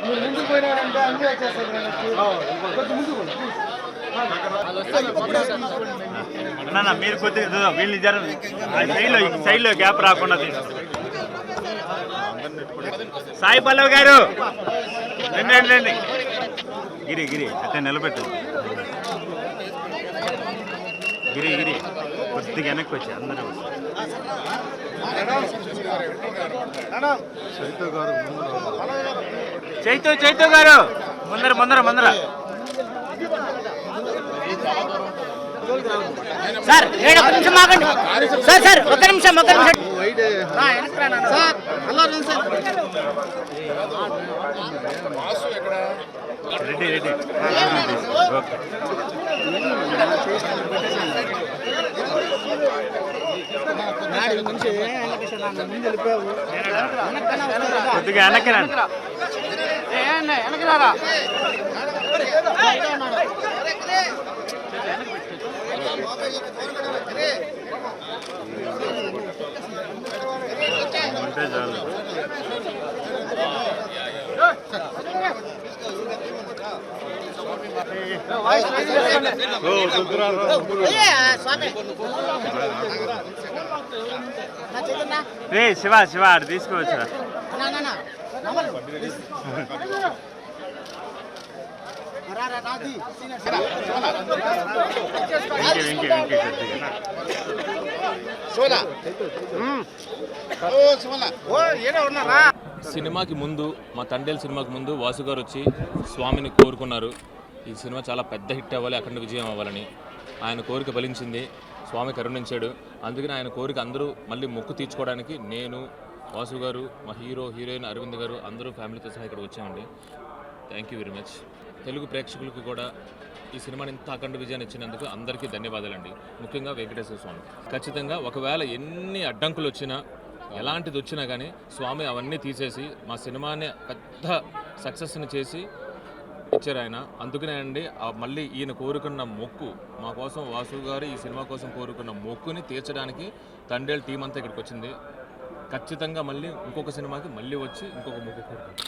మీరు ముందుకు పోయినారంటే అన్నీ వచ్చేస్తాయి కొంచెం ముందుకు అన్న మీరు కొద్దిగా వీళ్ళు జర సైడ్లో సైడ్లో గ్యాప్ రాకుండా సాయి పల్లవ్ గారు రండి రండి రండి. గిరి గిరి అతను నిలబెట్టు. గిరి గిరి కొద్దిగా వెనక్కి వచ్చి అందరూ చైతు చైతు గారు ముందర ముందర ముందర. సార్ ఏడు ఒక నిమిషం ఆగండి. సార్ సార్ ఒక నిమిషం ఒక నిమిషం. Sir hello sir Reddy Reddy okay. నాలుగు నుంచి వెంకటేశ్వర కొద్దిగా వెనక్కి రారా ఉంటే చాలు రే శివ శివ ఆడు వెంకి వెంకి వెంకి ఓ ఏదో ఉన్నారా సినిమాకి ముందు మా తండ్రి సినిమాకి ముందు వాసు గారు వచ్చి స్వామిని కోరుకున్నారు. ఈ సినిమా చాలా పెద్ద హిట్ అవ్వాలి అఖండ విజయం అవ్వాలని. ఆయన కోరిక ఫలించింది స్వామి కరుణించాడు. అందుకని ఆయన కోరిక అందరూ మళ్ళీ మొక్కు తీర్చుకోవడానికి నేను వాసు గారు మా హీరో హీరోయిన్ అరవింద్ గారు అందరూ ఫ్యామిలీతో సహా ఇక్కడ వచ్చామండి. Thank you very much Telugu ప్రేక్షకులకు కూడా ఈ సినిమాని ఇంత అఖండ విజయాన్ని ఇచ్చినందుకు అందరికీ ధన్యవాదాలండి. ముఖ్యంగా వెంకటేశ్వర స్వామి. ఖచ్చితంగా ఒకవేళ ఎన్ని అడ్డంకులు వచ్చినా ఎలాంటిది వచ్చినా కానీ స్వామి అవన్నీ తీసేసి మా సినిమాని పెద్ద సక్సెస్ని చేసి ఇచ్చారు ఆయన. అందుకనే అండి ఆ మళ్ళీ ఈయన కోరుకున్న మొక్కు మా కోసం వాసు గారు ఈ సినిమా కోసం కోరుకున్న మొక్కుని తీర్చడానికి తండేల్ టీం అంతా ఇక్కడికి వచ్చింది. ఖచ్చితంగా మళ్ళీ ఇంకొక సినిమాకి మళ్ళీ వచ్చి ఇంకొక మొక్కు కోరుకుంటాం.